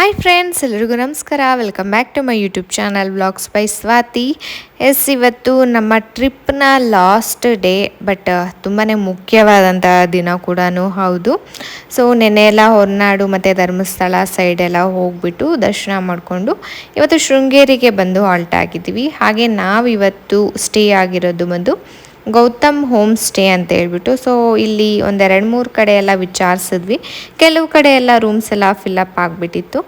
Hi friends ಎಲ್ರಿಗೂ ನಮಸ್ಕಾರ. Welcome back to my YouTube channel blogs by Swathi S ಇವತ್ತು ನಮ್ಮ ಟ್ರಿಪ್ನ ಲಾಸ್ಟ್ ಡೇ ಬಟ್ ತುಂಬಾ ಮುಖ್ಯವಾದಂಥ ದಿನ ಕೂಡ ಹೌದು. ಸೊ ನೆನ್ನೆ ಎಲ್ಲ ಹೊರನಾಡು ಮತ್ತು ಧರ್ಮಸ್ಥಳ ಸೈಡೆಲ್ಲ ಹೋಗ್ಬಿಟ್ಟು ದರ್ಶನ ಮಾಡಿಕೊಂಡು ಇವತ್ತು ಶೃಂಗೇರಿಗೆ ಬಂದು ಹಾಲ್ಟ್ ಆಗಿದ್ದೀವಿ. ಹಾಗೆ ನಾವು ಇವತ್ತು ಸ್ಟೇ ಆಗಿರೋದು ಬಂದು ಗೌತಮ್ ಹೋಮ್ ಸ್ಟೇ ಅಂತ ಹೇಳ್ಬಿಟ್ಟು ಸೊ ಇಲ್ಲಿ ಒಂದೆರಡು ಮೂರು ಕಡೆ ಎಲ್ಲ ವಿಚಾರಿಸಿದ್ವಿ. ಕೆಲವು ಕಡೆ ಎಲ್ಲ ರೂಮ್ಸ್ ಎಲ್ಲ ಫಿಲಪ್ ಆಗಿಬಿಟ್ಟಿತ್ತು.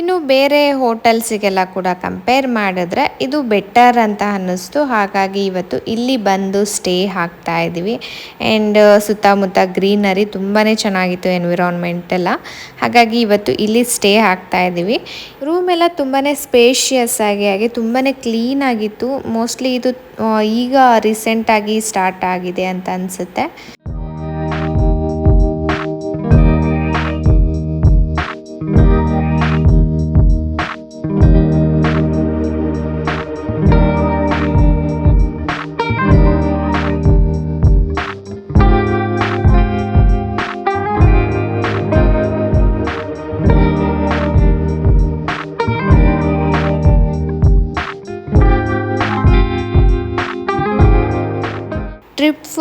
ಇನ್ನು ಬೇರೆ ಹೋಟೆಲ್ಸಿಗೆಲ್ಲ ಕೂಡ ಕಂಪೇರ್ ಮಾಡಿದ್ರೆ ಇದು ಬೆಟರ್ ಅಂತ ಅನ್ನಿಸ್ತು. ಹಾಗಾಗಿ ಇವತ್ತು ಇಲ್ಲಿ ಬಂದು ಸ್ಟೇ ಹಾಕ್ತಾ ಇದ್ದೀವಿ. ಆ್ಯಂಡ್ ಸುತ್ತಮುತ್ತ ಗ್ರೀನರಿ ತುಂಬಾ ಚೆನ್ನಾಗಿತ್ತು ಎನ್ವಿರಾನ್ಮೆಂಟ್ ಎಲ್ಲ. ಹಾಗಾಗಿ ಇವತ್ತು ಇಲ್ಲಿ ಸ್ಟೇ ಹಾಕ್ತಾ ಇದ್ದೀವಿ. ರೂಮ್ ಎಲ್ಲ ತುಂಬಾ ಸ್ಪೇಷಿಯಸ್ ಆಗಿ, ಹಾಗೆ ತುಂಬಾ ಕ್ಲೀನ್ ಆಗಿತ್ತು. ಮೋಸ್ಟ್ಲಿ ಇದು ಈಗ ರೀಸೆಂಟಾಗಿ ಸ್ಟಾರ್ಟ್ ಆಗಿದೆ ಅಂತ ಅನಿಸುತ್ತೆ.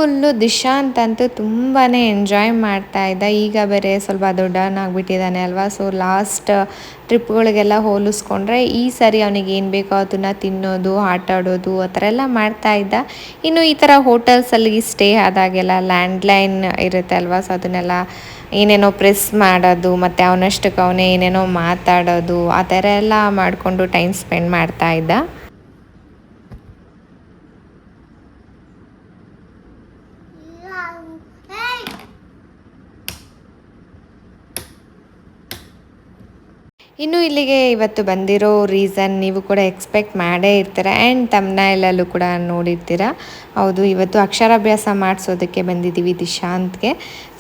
ಫುಲ್ಲು ದಿಶಾಂತ್ ಅಂತೂ ತುಂಬಾ ಎಂಜಾಯ್ ಮಾಡ್ತಾ ಇದ್ದ. ಈಗ ಬೇರೆ ಸ್ವಲ್ಪ ದೊಡ್ಡವನಾಗ್ಬಿಟ್ಟಿದ್ದಾನೆ ಅಲ್ವಾ? ಸೊ ಲಾಸ್ಟ್ ಟ್ರಿಪ್ಗಳಿಗೆಲ್ಲ ಹೋಲಿಸ್ಕೊಂಡ್ರೆ ಈ ಸರಿ ಅವನಿಗೆ ಏನು ಬೇಕೋ ಅದನ್ನು ತಿನ್ನೋದು, ಆಟ ಆಡೋದು, ಆ ಥರ ಎಲ್ಲ ಮಾಡ್ತಾ ಇದ್ದ. ಇನ್ನು ಈ ಥರ ಹೋಟೆಲ್ಸಲ್ಲಿ ಸ್ಟೇ ಆದಾಗೆಲ್ಲ ಲ್ಯಾಂಡ್ಲೈನ್ ಇರುತ್ತೆ ಅಲ್ವಾ? ಸೊ ಅದನ್ನೆಲ್ಲ ಏನೇನೋ ಪ್ರೆಸ್ ಮಾಡೋದು, ಮತ್ತು ಅವನಷ್ಟಕ್ಕೆ ಅವನೇ ಏನೇನೋ ಮಾತಾಡೋದು, ಆ ಥರ ಎಲ್ಲ ಮಾಡಿಕೊಂಡು ಟೈಮ್ ಸ್ಪೆಂಡ್ ಮಾಡ್ತಾ ಇದ್ದ. ಇನ್ನು ಇಲ್ಲಿಗೆ ಇವತ್ತು ಬಂದಿರೋ ರೀಸನ್ ನೀವು ಕೂಡ ಎಕ್ಸ್ಪೆಕ್ಟ್ ಮಾಡೇ ಇರ್ತೀರ ಆ್ಯಂಡ್ ತಮ್ಮನಲ್ಲೂ ಕೂಡ ನೋಡಿರ್ತೀರ. ಹೌದು, ಇವತ್ತು ಅಕ್ಷರಾಭ್ಯಾಸ ಮಾಡಿಸೋದಕ್ಕೆ ಬಂದಿದ್ದೀವಿ ದಿಶಾಂತ್ಗೆ.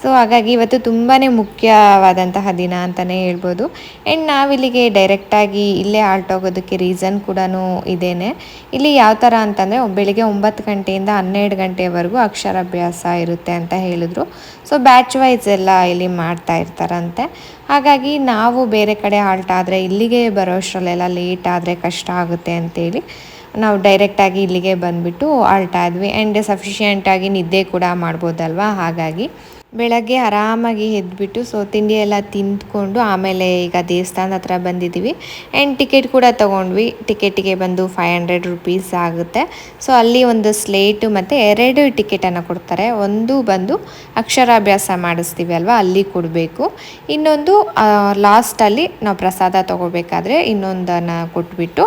ಸೊ ಹಾಗಾಗಿ ಇವತ್ತು ತುಂಬಾ ಮುಖ್ಯವಾದಂತಹ ದಿನ ಅಂತಲೇ ಹೇಳ್ಬೋದು. ಆ್ಯಂಡ್ ನಾವಿಲ್ಲಿಗೆ ಡೈರೆಕ್ಟಾಗಿ ಇಲ್ಲೇ ಆಲ್ಟ್ ಆಗೋದಕ್ಕೆ ರೀಸನ್ ಕೂಡ ಇದೇನೆ. ಇಲ್ಲಿ ಯಾವ ಥರ ಅಂತಂದರೆ, ಬೆಳಿಗ್ಗೆ ಒಂಬತ್ತು ಗಂಟೆಯಿಂದ ಹನ್ನೆರಡು ಗಂಟೆವರೆಗೂ ಅಕ್ಷರಾಭ್ಯಾಸ ಇರುತ್ತೆ ಅಂತ ಹೇಳಿದ್ರು. ಸೊ ಬ್ಯಾಚ್ ವೈಸ್ ಎಲ್ಲ ಇಲ್ಲಿ ಮಾಡ್ತಾ ಇರ್ತಾರಂತೆ. ಹಾಗಾಗಿ ನಾವು ಬೇರೆ ಕಡೆ ಆಲ್ಟ್ ಆದರೆ ಇಲ್ಲಿಗೆ ಬರೋಷ್ಟರಲ್ಲೆಲ್ಲ ಲೇಟ್ ಆದರೆ ಕಷ್ಟ ಆಗುತ್ತೆ ಅಂತೇಳಿ ನಾವು ಡೈರೆಕ್ಟಾಗಿ ಇಲ್ಲಿಗೆ ಬಂದುಬಿಟ್ಟು ಆಲ್ಟಾದ್ವಿ ಆ್ಯಂಡ್ ಸಫಿಷಿಯೆಂಟಾಗಿ ನಿದ್ದೆ ಕೂಡ ಮಾಡ್ಬೋದಲ್ವಾ? ಹಾಗಾಗಿ ಬೆಳಗ್ಗೆ ಆರಾಮಾಗಿ ಎದ್ಬಿಟ್ಟು ಸೊ ತಿಂಡಿ ಎಲ್ಲ ತಿಂದ್ಕೊಂಡು ಆಮೇಲೆ ಈಗ ದೇವಸ್ಥಾನದ ಹತ್ರ ಬಂದಿದ್ದೀವಿ. ಆ್ಯಂಡ್ ಟಿಕೆಟ್ ಕೂಡ ತೊಗೊಂಡ್ವಿ. ಟಿಕೆಟಿಗೆ ಬಂದು ಫೈವ್ ಹಂಡ್ರೆಡ್ ರುಪೀಸ್ ಆಗುತ್ತೆ. ಸೊ ಅಲ್ಲಿ ಒಂದು ಸ್ಲೇಟು ಮತ್ತು ಎರಡು ಟಿಕೆಟನ್ನು ಕೊಡ್ತಾರೆ. ಒಂದು ಬಂದು ಅಕ್ಷರಾಭ್ಯಾಸ ಮಾಡಿಸ್ತೀವಿ ಅಲ್ವಾ? ಅಲ್ಲಿ ಕೊಡಬೇಕು. ಇನ್ನೊಂದು ಲಾಸ್ಟಲ್ಲಿ ನಾವು ಪ್ರಸಾದ ತೊಗೋಬೇಕಾದ್ರೆ ಇನ್ನೊಂದನ್ನು ಕೊಟ್ಬಿಟ್ಟು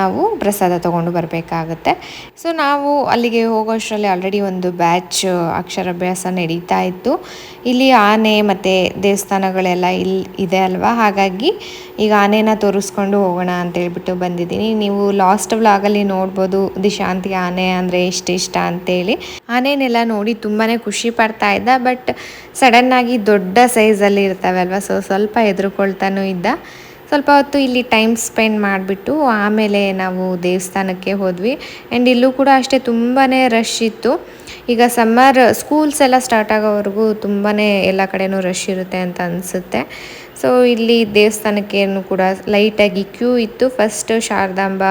ನಾವು ಪ್ರಸಾದ ತೊಗೊಂಡು ಬರಬೇಕಾಗುತ್ತೆ. ಸೊ ನಾವು ಅಲ್ಲಿಗೆ ಹೋಗೋಷ್ಟರಲ್ಲಿ ಆಲ್ರೆಡಿ ಒಂದು ಬ್ಯಾಚ್ ಅಕ್ಷರಾಭ್ಯಾಸ ನಡೀತಾ ಇತ್ತು. ಇಲ್ಲಿ ಆನೆ ಮತ್ತು ದೇವಸ್ಥಾನಗಳೆಲ್ಲ ಇಲ್ಲಿ ಇದೆ ಅಲ್ವಾ? ಹಾಗಾಗಿ ಈಗ ಆನೆನ ತೋರಿಸ್ಕೊಂಡು ಹೋಗೋಣ ಅಂತ ಹೇಳ್ಬಿಟ್ಟು ಬಂದಿದ್ದೀನಿ. ನೀವು ಲಾಸ್ಟ್ ವ್ಲಾಗಲ್ಲಿ ನೋಡ್ಬೋದು ದಿಶಾಂತಿಗೆ ಆನೆ ಅಂದರೆ ಇಷ್ಟ ಇಷ್ಟ ಅಂತೇಳಿ. ಆನೆನೆಲ್ಲ ನೋಡಿ ತುಂಬಾ ಖುಷಿ ಪಡ್ತಾ ಇದ್ದ, ಬಟ್ ಸಡನ್ನಾಗಿ ದೊಡ್ಡ ಸೈಜಲ್ಲಿ ಇರ್ತವೆ ಅಲ್ವಾ? ಸೊ ಸ್ವಲ್ಪ ಹೆದರ್ಕೊಳ್ತಾನೂ ಇದ್ದ. ಸ್ವಲ್ಪ ಹೊತ್ತು ಇಲ್ಲಿ ಟೈಮ್ ಸ್ಪೆಂಡ್ ಮಾಡಿಬಿಟ್ಟು ಆಮೇಲೆ ನಾವು ದೇವಸ್ಥಾನಕ್ಕೆ ಹೋದ್ವಿ. ಆ್ಯಂಡ್ ಇಲ್ಲೂ ಕೂಡ ಅಷ್ಟೇ ತುಂಬಾ ರಶ್ ಇತ್ತು. ಈಗ ಸಮ್ಮರ್ ಸ್ಕೂಲ್ಸ್ ಎಲ್ಲ ಸ್ಟಾರ್ಟ್ ಆಗೋವರೆಗೂ ತುಂಬಾ ಎಲ್ಲ ಕಡೆಯೂ ರಶ್ ಇರುತ್ತೆ ಅಂತ ಅನಿಸುತ್ತೆ. ಸೊ ಇಲ್ಲಿ ದೇವಸ್ಥಾನಕ್ಕೆ ಕೂಡ ಲೈಟಾಗಿ ಕ್ಯೂ ಇತ್ತು. ಫಸ್ಟ್ ಶಾರದಾಂಬ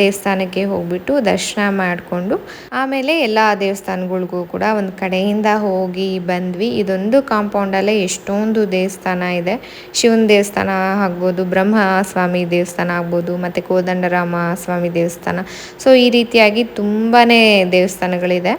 ದೇವಸ್ಥಾನಕ್ಕೆ ಹೋಗ್ಬಿಟ್ಟು ದರ್ಶನ ಮಾಡಿಕೊಂಡು ಆಮೇಲೆ ಎಲ್ಲ ದೇವಸ್ಥಾನಗಳಿಗೂ ಕೂಡ ಒಂದು ಕಡೆಯಿಂದ ಹೋಗಿ ಬಂದ್ವಿ. ಇದೊಂದು ಕಾಂಪೌಂಡಲ್ಲೇ ಎಷ್ಟೊಂದು ದೇವಸ್ಥಾನ ಇದೆ. ಶಿವನ ದೇವಸ್ಥಾನ ಆಗ್ಬೋದು ಬ್ರಹ್ಮ ಸ್ವಾಮಿ ದೇವಸ್ಥಾನ ಆಗ್ಬೋದು, ಮತ್ತು ಕೋದಂಡರಾಮ ಸ್ವಾಮಿ ದೇವಸ್ಥಾನ. ಸೊ ಈ ರೀತಿಯಾಗಿ ತುಂಬಾ ದೇವಸ್ಥಾನಗಳಿದೆ.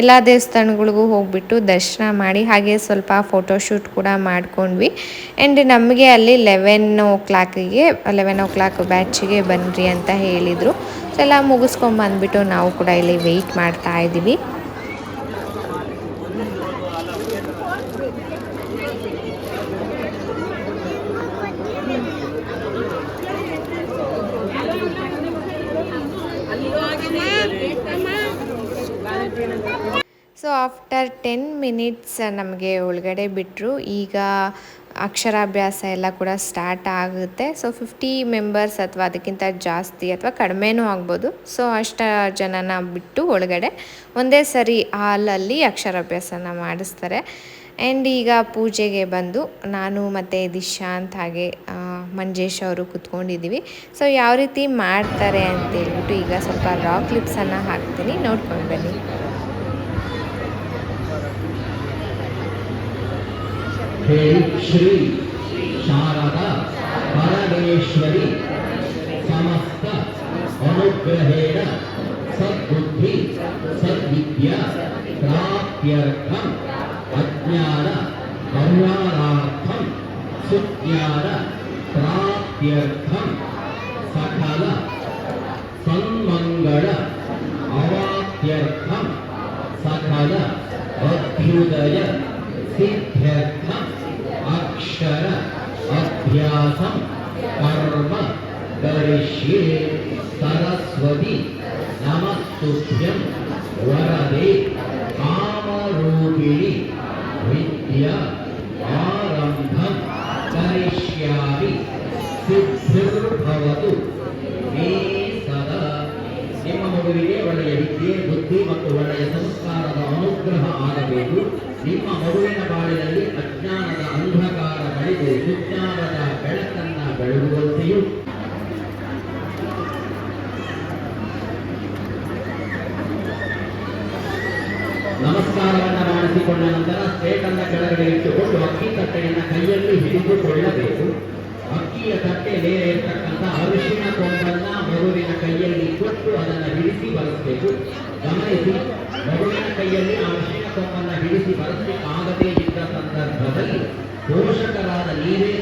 ಎಲ್ಲ ದೇವಸ್ಥಾನಗಳಿಗೂ ಹೋಗ್ಬಿಟ್ಟು ದರ್ಶನ ಮಾಡಿ, ಹಾಗೆ ಸ್ವಲ್ಪ ಫೋಟೋಶೂಟ್ ಕೂಡ ಮಾಡ್ಕೊಂಡ್ವಿ. ಆ್ಯಂಡ್ ನಮಗೆ ಅಲ್ಲಿ ಲೆವೆನ್ ಓ ಕ್ಲಾಕಿಗೆ ಲೆವೆನ್ ಓ ಕ್ಲಾಕ್ ಬ್ಯಾಚಿಗೆ ಬನ್ನಿರಿ ಅಂತ ಹೇಳಿದರು. ಸೊ ಎಲ್ಲ ಮುಗಿಸ್ಕೊಂಬಂದ್ಬಿಟ್ಟು ನಾವು ಕೂಡ ಇಲ್ಲಿ ವೆಯ್ಟ್ ಮಾಡ್ತಾ ಇದ್ದೀವಿ. ಸೊ ಆಫ್ಟರ್ ಟೆನ್ ಮಿನಿಟ್ಸ್ ನಮಗೆ ಒಳಗಡೆ ಬಿಟ್ಟರು ಈಗ ಅಕ್ಷರಾಭ್ಯಾಸ ಎಲ್ಲ ಕೂಡ ಸ್ಟಾರ್ಟ್ ಆಗುತ್ತೆ. ಸೊ ಫಿಫ್ಟಿ ಮೆಂಬರ್ಸ್ ಅಥವಾ ಅದಕ್ಕಿಂತ ಜಾಸ್ತಿ ಅಥವಾ ಕಡಿಮೆನೂ ಆಗ್ಬೋದು. ಸೊ ಅಷ್ಟು ಜನನ ಬಿಟ್ಟು ಒಳಗಡೆ ಒಂದೇ ಸರಿ ಹಾಲಲ್ಲಿ ಅಕ್ಷರಾಭ್ಯಾಸನ ಮಾಡಿಸ್ತಾರೆ. ಆ್ಯಂಡ್ ಈಗ ಪೂಜೆಗೆ ಬಂದು ನಾನು ಮತ್ತು ದಿಶಾಂತ್ ಹಾಗೆ ಮಂಜೇಶ್ ಅವರು ಕುತ್ಕೊಂಡಿದ್ದೀವಿ. ಸೊ ಯಾವ ರೀತಿ ಮಾಡ್ತಾರೆ ಅಂತ ಹೇಳ್ಬಿಟ್ಟು ಈಗ ಸ್ವಲ್ಪ ರಾ ಕ್ಲಿಪ್ಸನ್ನು ಹಾಕ್ತೀನಿ. ನೋಡ್ಕೊಂಡು ಬನ್ನಿ. श्री शारदा परमेश्वरी समस्त अनुग्रहेण, सद्बुद्धि, सद्विद्या, प्राप्त्यर्थम, अज्ञान कल्याणार्थम सुज्ञान, प्राप्त्यर्थम, सकल, सन्मंगल, अवाप्त्यर्थम, सकल, अभ्युदय, सिद्ध्यर्थम अक्षर अभ्यासम कर्म करिष्ये सरस्वती नमस्तुभ्यं वरदे कामरूपिणि विद्या आरम्भं करिष्यामि सिद्धिर्भवतु। ಮಗುವಿಗೆ ಒಳ್ಳೆಯ ವಿದ್ಯೆ, ಬುದ್ಧಿ ಮತ್ತು ಒಳ್ಳೆಯ ಸಂಸ್ಕಾರದ ಅನುಗ್ರಹ ಆಗಬೇಕು. ನಿಮ್ಮ ಮಗುವಿನ ಬಾಳಿನಲ್ಲಿ ಅಜ್ಞಾನದ ಅಂಧಕಾರ ಕಳೆದು ಸುಜ್ಞಾನದ ಬೆಳಕನ್ನ ಬೆಳಗುವಂತೆಯೂ ನಮಸ್ಕಾರವನ್ನು ಮಾಡಿಸಿಕೊಂಡ ನಂತರ ಸ್ಟೇಟನ್ನ ಕೆಳಗಡೆ ಇಟ್ಟುಕೊಂಡು ಅಕ್ಕಿ ತಟ್ಟೆಯನ್ನು ಕೈಯಲ್ಲಿ ಹಿಡಿದುಕೊಳ್ಳಬೇಕು. ಅಕ್ಕಿಯ ತಟ್ಟೆ ಮೇಲೆ ಇರತಕ್ಕಂಥ ಅರಿಶಿನ ಕೊಂಬನ್ನ ಮಗುವಿನ ಕೈಯಲ್ಲಿ ಕೊಟ್ಟು ಅದನ್ನು ಹಿಡಿಸಿ ಬಳಸಬೇಕು. ಗಮನಿಸಿ, ಮಗುವಿನ ಕೈಯಲ್ಲಿ ಆ ಅರಿಶಿಣ ಕೊಂಬನ್ನ ಹಿಡಿಸಿ ಬಳಸಬೇಕಾಗದೇ ಇದ್ದ ಸಂದರ್ಭದಲ್ಲಿ ಪೋಷಕರಾದ ನೀವೇ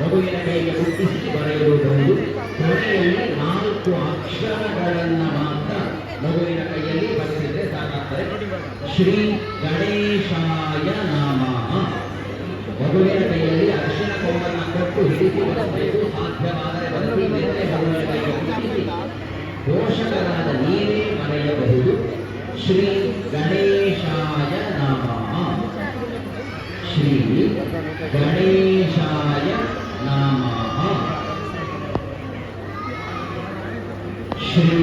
ಮಗುವಿನ ಕೈಗೆ ಹುಟ್ಟಿಸಿ ಬರೆಯುವುದೊಂದು ಕೊನೆಯಲ್ಲಿ ನಾಲ್ಕು ಅಕ್ಷರಗಳನ್ನು ಮಾತ್ರ ಮಗುವಿನ ಕೈಯಲ್ಲಿ ಬರೆಸಿದ್ರೆ ಸಾಕಾಗ್ತದೆ. ಶ್ರೀ ಪೋಷಕರಾದ ನೀವೇ ಮರೆಯಬಹುದು. ಶ್ರೀ ಗಣೇಶಾಯ ನಮಃ. ಶ್ರೀ ಗಣೇಶಾಯ ನಮಃ ಶ್ರೀ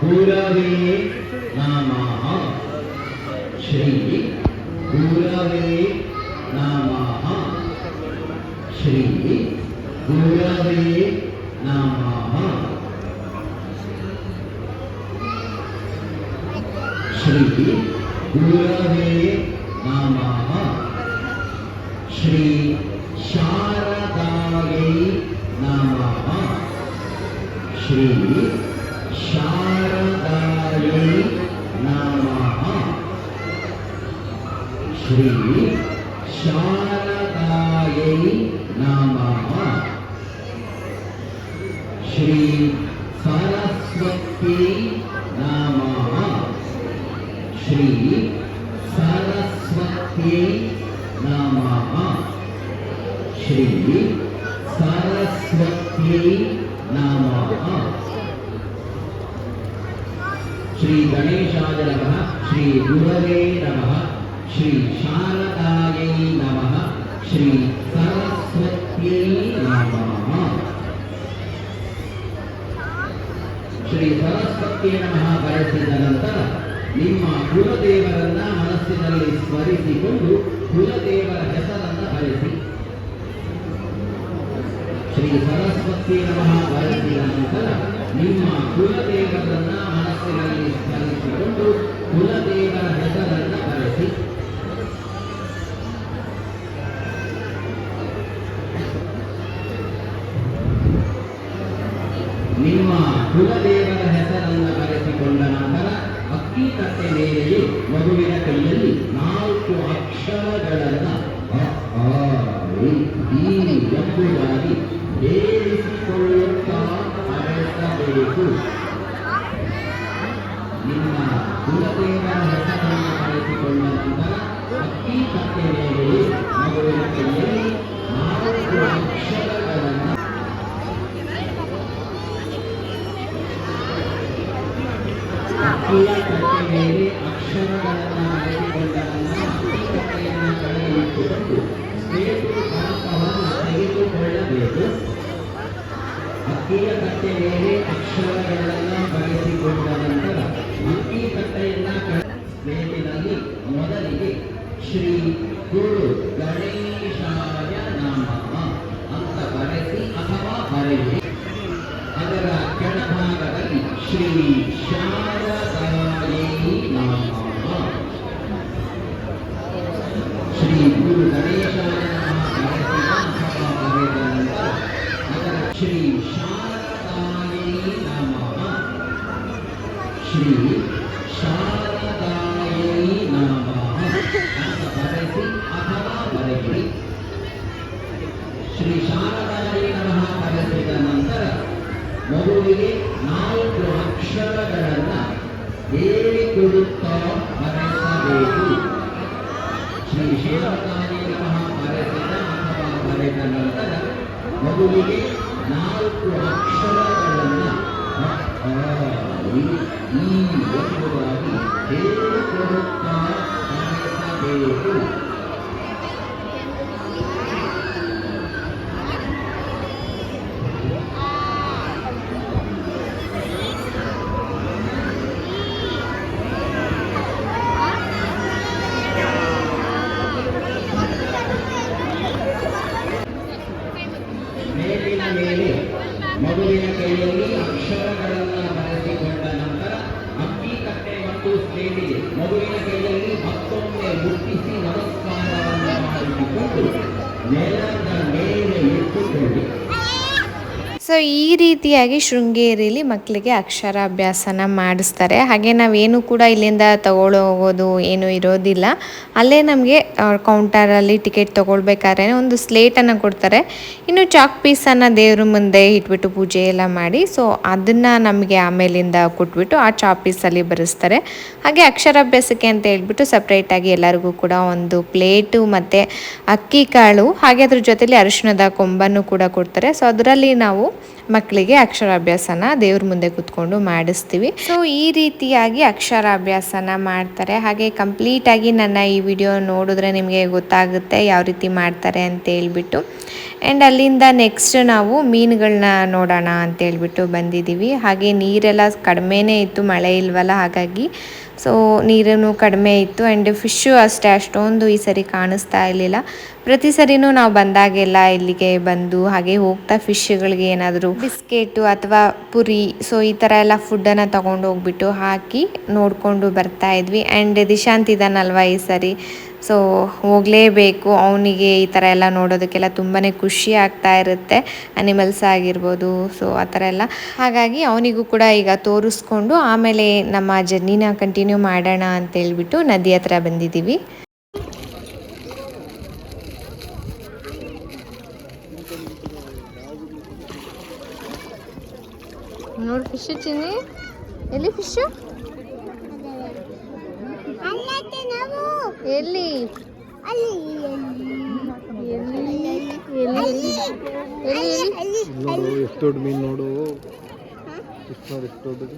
ಗುರವೇ ನಮಃ ಶ್ರೀ ಗುರವೇ ನಮಃ ಶ್ರೀ ಗುರವೇ ನಮಃ ಶ್ರೀ ಗುರವೇ ನಮಃ ಶ್ರೀ ಶಾರದಾಯೈ ನಮಃ ಶ್ರೀ सरस्वत्यै नमः श्री सरस्वत्यै नमः। श्रीगणेशाय नमः श्रीगुरवे नमः श्रीशारदायै नमः श्रीसरस्वत्यै नमः। श्रीसरस्वत्यै नमः वयसि ನಿಮ್ಮ ಕುಲದೇವರನ್ನ ಮನಸ್ಸಿನಲ್ಲಿ ಸ್ಮರಿಸಿಕೊಂಡು ಕುಲದೇವರ ಹೆಸರನ್ನ ಬರೆಸಿ. ಶ್ರೀ ಸರಸ್ವತಿ ನಮಃ ಬರೆಸಿದ ನಂತರ ನಿಮ್ಮ ಕುಲದೇವರನ್ನ ಮನಸ್ಸಿನಲ್ಲಿ ಸ್ಮರಿಸಿಕೊಂಡು ಕುಲದೇವರ ಹೆಸರನ್ನ ಬರೆಸಿ. ನಿಮ್ಮ ಕುಲದೇವರ ಅಕ್ಷರಗಳನ್ನ ಎಂಬುದಾಗಿ ಹೇಳಿಸಿಕೊಳ್ಳುತ್ತಾ ಅರಸಬೇಕು. ನಿಮ್ಮ ಕುಲದೇವರ ಹೆಸರನ್ನು ಬರೆಸಿಕೊಂಡ ನಂತರ ಅಕ್ಕಿ ತಟ್ಟೆ ಕೆಳಗೆ ಸ್ನೇಹಿತರು ತೆಗೆದುಕೊಳ್ಳಬೇಕು ಅಕ್ಕಿಯ ಕಟ್ಟೆ ಮೇಲೆ ಅಕ್ಷರಗಳನ್ನು ಬಳಸಿಕೊಂಡ ನಂತರ ಅಕ್ಕಿ ಕಟ್ಟೆಯನ್ನ ಸ್ಲೇಟಿನಲ್ಲಿ ಮೊದಲಿಗೆ ಶ್ರೀ ಗುರು ಗಣೇಶಾಯ ನಾಮ ಅಂತ ಬರೆಸಿ ಅಥವಾ ಬರೆಯಿರಿ ಅದರ ಕೆಳಭಾಗದಲ್ಲಿ ಶ್ರೀ ಶಾರದಾಯೈ. ಮಗುವಿಗೆ ನಾಲ್ಕು ಅಕ್ಷರಗಳನ್ನು ಈ ಎಂಬುದಾಗಿ ಹೇಳಿಕೊಡುತ್ತಾ ಬರೆಸಬೇಕು ಮೇಲೆ ಮಗುವಿನ ಕೈಯಲ್ಲಿ ಅಕ್ಷರಗಳನ್ನು ಬರೆಸಿಕೊಂಡ ನಂತರ ಅಕ್ಕಿ ಕಟ್ಟೆ ಮತ್ತು ಸೇರಿ ಮಗುವಿನ ಕೈಯಲ್ಲಿ ಮತ್ತೊಮ್ಮೆ ಮುಟ್ಟಿಸಿ ನಮಸ್ಕಾರವನ್ನು ಮಾಡಿಸಿಕೊಂಡು ನೆಲದ ಸೊ ಈ ರೀತಿಯಾಗಿ ಶೃಂಗೇರಿಲಿ ಮಕ್ಕಳಿಗೆ ಅಕ್ಷರಾಭ್ಯಾಸನ ಮಾಡಿಸ್ತಾರೆ. ಹಾಗೆ ನಾವೇನು ಕೂಡ ಇಲ್ಲಿಂದ ತಗೊಳ್ಳೋ ಹೋಗೋದು ಏನು ಇರೋದಿಲ್ಲ. ಅಲ್ಲೇ ನಮಗೆ ಕೌಂಟರಲ್ಲಿ ಟಿಕೆಟ್ ತೊಗೊಳ್ಬೇಕಾದ್ರೆ ಒಂದು ಸ್ಲೇಟನ್ನು ಕೊಡ್ತಾರೆ. ಇನ್ನು ಚಾಕ್ ಪೀಸನ್ನು ದೇವ್ರ ಮುಂದೆ ಇಟ್ಬಿಟ್ಟು ಪೂಜೆ ಎಲ್ಲ ಮಾಡಿ, ಸೊ ಅದನ್ನು ನಮಗೆ ಆಮೇಲಿಂದ ಕೊಟ್ಬಿಟ್ಟು ಆ ಚಾಕ್ ಪೀಸಲ್ಲಿ ಬರೆಸ್ತಾರೆ. ಹಾಗೆ ಅಕ್ಷರಾಭ್ಯಾಸಕ್ಕೆ ಅಂತ ಹೇಳ್ಬಿಟ್ಟು ಸಪ್ರೇಟಾಗಿ ಎಲ್ಲರಿಗೂ ಕೂಡ ಒಂದು ಪ್ಲೇಟು ಮತ್ತು ಅಕ್ಕಿ ಕಾಳು, ಹಾಗೆ ಅದ್ರ ಜೊತೆಲಿ ಅರಿಶಿಣದ ಕೊಂಬನ್ನು ಕೂಡ ಕೊಡ್ತಾರೆ. ಸೊ ಅದರಲ್ಲಿ ನಾವು ಮಕ್ಕಳಿಗೆ ಅಕ್ಷರಾಭ್ಯಾಸನ ದೇವ್ರ ಮುಂದೆ ಕೂತ್ಕೊಂಡು ಮಾಡಿಸ್ತೀವಿ. ಸೊ ಈ ರೀತಿಯಾಗಿ ಅಕ್ಷರಾಭ್ಯಾಸನ ಮಾಡ್ತಾರೆ. ಹಾಗೆ ಕಂಪ್ಲೀಟಾಗಿ ನನ್ನ ಈ ವಿಡಿಯೋ ನೋಡಿದ್ರೆ ನಿಮಗೆ ಗೊತ್ತಾಗುತ್ತೆ ಯಾವ ರೀತಿ ಮಾಡ್ತಾರೆ ಅಂತ ಹೇಳ್ಬಿಟ್ಟು. ಆ್ಯಂಡ್ ಅಲ್ಲಿಂದ ನೆಕ್ಸ್ಟ್ ನಾವು ಮೀನುಗಳನ್ನ ನೋಡೋಣ ಅಂತ ಹೇಳ್ಬಿಟ್ಟು ಬಂದಿದ್ದೀವಿ. ಹಾಗೆ ನೀರೆಲ್ಲ ಕಡಿಮೆನೇ ಇತ್ತು, ಮಳೆ ಇಲ್ವಲ್ಲ? ಹಾಗಾಗಿ ಸೊ ನೀರೂ ಕಡಿಮೆ ಇತ್ತು ಆ್ಯಂಡ್ ಫಿಶ್ಶು ಅಷ್ಟೇ ಅಷ್ಟೊಂದು ಈ ಸರಿ ಕಾಣಿಸ್ತಾ ಇರಲಿಲ್ಲ. ಪ್ರತಿ ಸರಿನೂ ನಾವು ಬಂದಾಗೆಲ್ಲ ಇಲ್ಲಿಗೆ ಬಂದು ಹಾಗೆ ಹೋಗ್ತಾ ಫಿಶ್ಗಳಿಗೆ ಏನಾದರೂ ಬಿಸ್ಕೆಟು ಅಥವಾ ಪುರಿ ಸೊ ಈ ಥರ ಎಲ್ಲ ಫುಡ್ಡನ್ನು ತೊಗೊಂಡು ಹೋಗ್ಬಿಟ್ಟು ಹಾಕಿ ನೋಡಿಕೊಂಡು ಬರ್ತಾ ಇದ್ವಿ. ಆ್ಯಂಡ್ ದಿಶಾಂತ್ ಇದ್ದಾನಲ್ವ ಈ ಸರಿ? ಸೊ ಹೋಗಲೇಬೇಕು ಅವನಿಗೆ ಈ ಥರ ಎಲ್ಲ ನೋಡೋದಕ್ಕೆಲ್ಲ ತುಂಬಾ ಖುಷಿ ಆಗ್ತಾ ಇರುತ್ತೆ ಅನಿಮಲ್ಸ್ ಆಗಿರ್ಬೋದು ಸೊ ಆ ಥರ ಎಲ್ಲ. ಹಾಗಾಗಿ ಅವನಿಗೂ ಕೂಡ ಈಗ ತೋರಿಸ್ಕೊಂಡು ಆಮೇಲೆ ನಮ್ಮ ಜರ್ನಿನ ಕಂಟಿನ್ಯೂ ಮಾಡೋಣ ಅಂತ ಹೇಳ್ಬಿಟ್ಟು ನದಿ ಹತ್ರ ಬಂದಿದ್ದೀವಿ. ನೋಡಿ ಫಿಶ್ ಚಿನ್ನಿ ಎಲ್ಲಿ ಫಿಶ್ ಅಲ್ಲತ್ತೆ ನಾವು ಎಲ್ಲಿ? ಎಷ್ಟು ದೊಡ್ಡ ಮೀನು ನೋಡು. ಎಷ್ಟು ನೋಡಿ ಎಷ್ಟು ದೊಡ್ಡದು.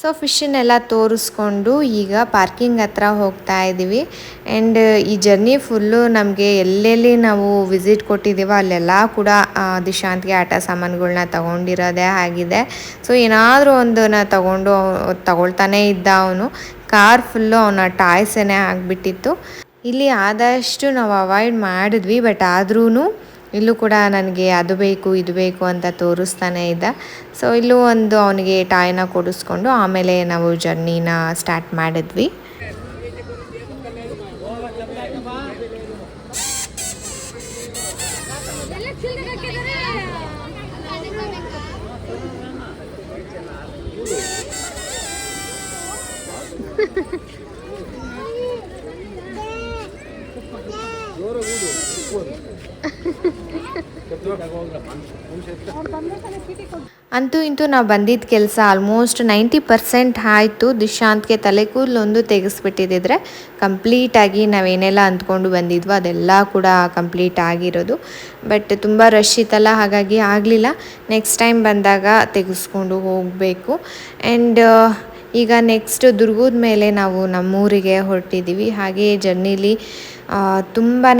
ಸೊ ಫಿಶನ್ನೆಲ್ಲ ತೋರಿಸ್ಕೊಂಡು ಈಗ ಪಾರ್ಕಿಂಗ್ ಹತ್ರ ಹೋಗ್ತಾ ಇದ್ದೀವಿ. ಆ್ಯಂಡ್ ಈ ಜರ್ನಿ ಫುಲ್ಲು ನಮಗೆ ಎಲ್ಲೆಲ್ಲಿ ನಾವು ವಿಸಿಟ್ ಕೊಟ್ಟಿದ್ದೀವೋ ಅಲ್ಲೆಲ್ಲ ಕೂಡ ದಿಶಾಂತ್ಗೆ ಆಟ ಸಾಮಾನುಗಳನ್ನ ತಗೊಂಡಿರೋದೇ ಆಗಿದೆ. ಸೊ ಏನಾದರೂ ಒಂದನ್ನ ತಗೊಂಡು ತಗೊಳ್ತಾನೇ ಇದ್ದ ಅವನು. ಕಾರ್ ಫುಲ್ಲು ಅವನ ಟಾಯ್ಸೇನೆ ಆಗಿಬಿಟ್ಟಿತ್ತು. ಇಲ್ಲಿ ಆದಷ್ಟು ನಾವು ಅವಾಯ್ಡ್ ಮಾಡಿದ್ವಿ ಬಟ್ ಆದ್ರೂ ಇಲ್ಲೂ ಕೂಡ ನನಗೆ ಅದು ಬೇಕು, ಇದು ಬೇಕು ಅಂತ ತೋರಿಸ್ತಾನೆ ಇದ್ದ. ಸೊ ಇಲ್ಲೂ ಒಂದು ಅವನಿಗೆ ಟಾಯ್ನ ಕೊಡಿಸ್ಕೊಂಡು ಆಮೇಲೆ ನಾವು ಜರ್ನಿನ ಸ್ಟಾರ್ಟ್ ಮಾಡಿದ್ವಿ. ಅಂತೂ ಇಂತೂ ನಾವು ಬಂದಿದ್ದ ಕೆಲಸ ಆಲ್ಮೋಸ್ಟ್ ನೈಂಟಿ ಪರ್ಸೆಂಟ್ ಆಯಿತು. ದಿಶಾಂತ್ಗೆ ತಲೆ ಕೂದಲೊಂದು ತೆಗೆಸ್ಬಿಟ್ಟಿದ್ದಿದ್ರೆ ಕಂಪ್ಲೀಟಾಗಿ ನಾವೇನೆಲ್ಲ ಅಂದ್ಕೊಂಡು ಬಂದಿದ್ವೋ ಅದೆಲ್ಲ ಕೂಡ ಕಂಪ್ಲೀಟ್ ಆಗಿರೋದು. ಬಟ್ ತುಂಬ ರಶ್ ಇತ್ತಲ್ಲ, ಹಾಗಾಗಿ ಆಗಲಿಲ್ಲ. ನೆಕ್ಸ್ಟ್ ಟೈಮ್ ಬಂದಾಗ ತೆಗೆಸ್ಕೊಂಡು ಹೋಗಬೇಕು. ಆ್ಯಂಡ್ ಈಗ ನೆಕ್ಸ್ಟ್ ದುರ್ಗದ ಮೇಲೆ ನಾವು ನಮ್ಮೂರಿಗೆ ಹೊರಟಿದ್ದೀವಿ. ಹಾಗೆ ಜರ್ನಿಲಿ ತುಂಬಾ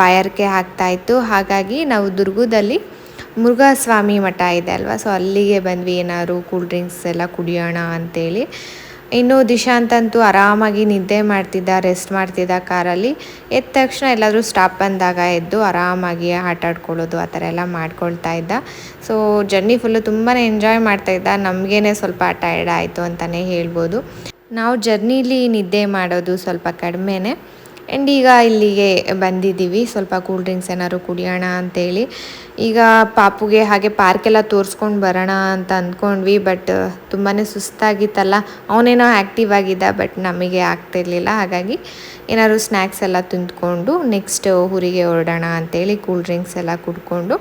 ಬಾಯಾರಿಕೆ ಆಗ್ತಾಯಿತ್ತು ಹಾಗಾಗಿ ನಾವು ದುರ್ಗದಲ್ಲಿ ಮುರುಘಾಸ್ವಾಮಿ ಮಠ ಇದೆ ಅಲ್ವಾ? ಸೊ ಅಲ್ಲಿಗೆ ಬಂದ್ವಿ. ಏನಾದ್ರು ಕೂಲ್ ಡ್ರಿಂಕ್ಸ್ ಎಲ್ಲ ಕುಡಿಯೋಣ ಅಂತೇಳಿ. ಇನ್ನು ದಿಶಾಂತ್ ಅಂತೂ ಆರಾಮಾಗಿ ನಿದ್ದೆ ಮಾಡ್ತಿದ್ದ, ರೆಸ್ಟ್ ಮಾಡ್ತಿದ್ದ ಕಾರಲ್ಲಿ ಎದ್ದ ತಕ್ಷಣ ಎಲ್ಲಾದರೂ ಸ್ಟಾಪ್ ಬಂದಾಗ ಎದ್ದು ಆರಾಮಾಗಿ ಆಟ ಆಡ್ಕೊಳ್ಳೋದು, ಆ ಥರ ಎಲ್ಲ ಮಾಡ್ಕೊಳ್ತಾ ಇದ್ದ. ಸೊ ಜರ್ನಿ ಫುಲ್ಲು ತುಂಬಾ ಎಂಜಾಯ್ ಮಾಡ್ತಾ ಇದ್ದ. ನಮಗೇನೆ ಸ್ವಲ್ಪ ಟಯರ್ಡ್ ಆಯಿತು ಅಂತಲೇ ಹೇಳ್ಬೋದು. ನಾವು ಜರ್ನಿಲಿ ನಿದ್ದೆ ಮಾಡೋದು ಸ್ವಲ್ಪ ಕಡಿಮೆನೇ. ಆ್ಯಂಡ್ ಈಗ ಇಲ್ಲಿಗೆ ಬಂದಿದ್ದೀವಿ. ಸ್ವಲ್ಪ ಕೂಲ್ ಡ್ರಿಂಕ್ಸ್ ಏನಾದ್ರು ಕುಡಿಯೋಣ ಅಂತೇಳಿ. ಈಗ ಪಾಪುಗೆ ಹಾಗೆ ಪಾರ್ಕೆಲ್ಲ ತೋರಿಸ್ಕೊಂಡು ಬರೋಣ ಅಂತ ಅಂದ್ಕೊಂಡ್ವಿ ಬಟ್ ತುಂಬಾ ಸುಸ್ತಾಗಿತ್ತಲ್ಲ. ಅವನೇನೋ ಆ್ಯಕ್ಟಿವ್ ಆಗಿದ್ದ ಬಟ್ ನಮಗೆ ಆಗ್ತಿರ್ಲಿಲ್ಲ. ಹಾಗಾಗಿ ಏನಾದ್ರು ಸ್ನ್ಯಾಕ್ಸ್ ಎಲ್ಲ ತಿಂದ್ಕೊಂಡು ನೆಕ್ಸ್ಟ್ ಊರಿಗೆ ಹೊರಡೋಣ ಅಂತೇಳಿ ಕೂಲ್ ಡ್ರಿಂಕ್ಸ್ ಎಲ್ಲ ಕುಡ್ಕೊಂಡು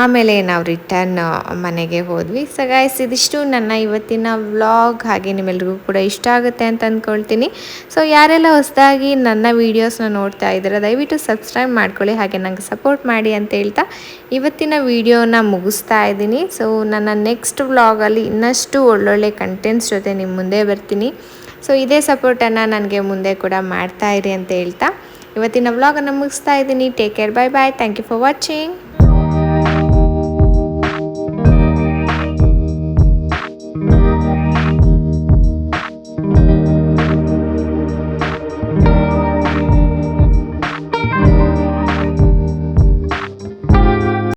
ಆಮೇಲೆ ನಾವು ರಿಟರ್ನ್ ಮನೆಗೆ ಹೋದ್ವಿ. ಸೊ ಇದಿಷ್ಟು ನನ್ನ ಇವತ್ತಿನ ವ್ಲಾಗ್ ಹಾಗೆ ನಿಮ್ಮೆಲ್ರಿಗೂ ಕೂಡ ಇಷ್ಟ ಆಗುತ್ತೆ ಅಂತ ಅಂದ್ಕೊಳ್ತೀನಿ ಸೊ ಯಾರೆಲ್ಲ ಹೊಸದಾಗಿ ನನ್ನ ವೀಡಿಯೋಸ್ನ ನೋಡ್ತಾ ಇದ್ದೀರ, ದಯವಿಟ್ಟು ಸಬ್ಸ್ಕ್ರೈಬ್ ಮಾಡ್ಕೊಳ್ಳಿ. ಹಾಗೆ ನಂಗೆ ಸಪೋರ್ಟ್ ಮಾಡಿ ಅಂತ ಹೇಳ್ತಾ ಇವತ್ತಿನ ವೀಡಿಯೋನ ಮುಗಿಸ್ತಾ ಇದ್ದೀನಿ. ಸೊ ನನ್ನ ನೆಕ್ಸ್ಟ್ ವ್ಲಾಗಲ್ಲಿ ಇನ್ನಷ್ಟು ಒಳ್ಳೊಳ್ಳೆ ಕಂಟೆಂಟ್ಸ್ ಜೊತೆ ನಿಮ್ಮ ಮುಂದೆ ಬರ್ತೀನಿ. ಸೊ ಇದೇ ಸಪೋರ್ಟನ್ನು ನನಗೆ ಮುಂದೆ ಕೂಡ ಮಾಡ್ತಾ ಇರಿ ಅಂತ ಹೇಳ್ತಾ. ಇವತ್ತಿನ ವ್ಲಾಗನ್ನು ಮುಗಿಸ್ತಾ ಇದ್ದೀನಿ. Take care bye bye thank you for watching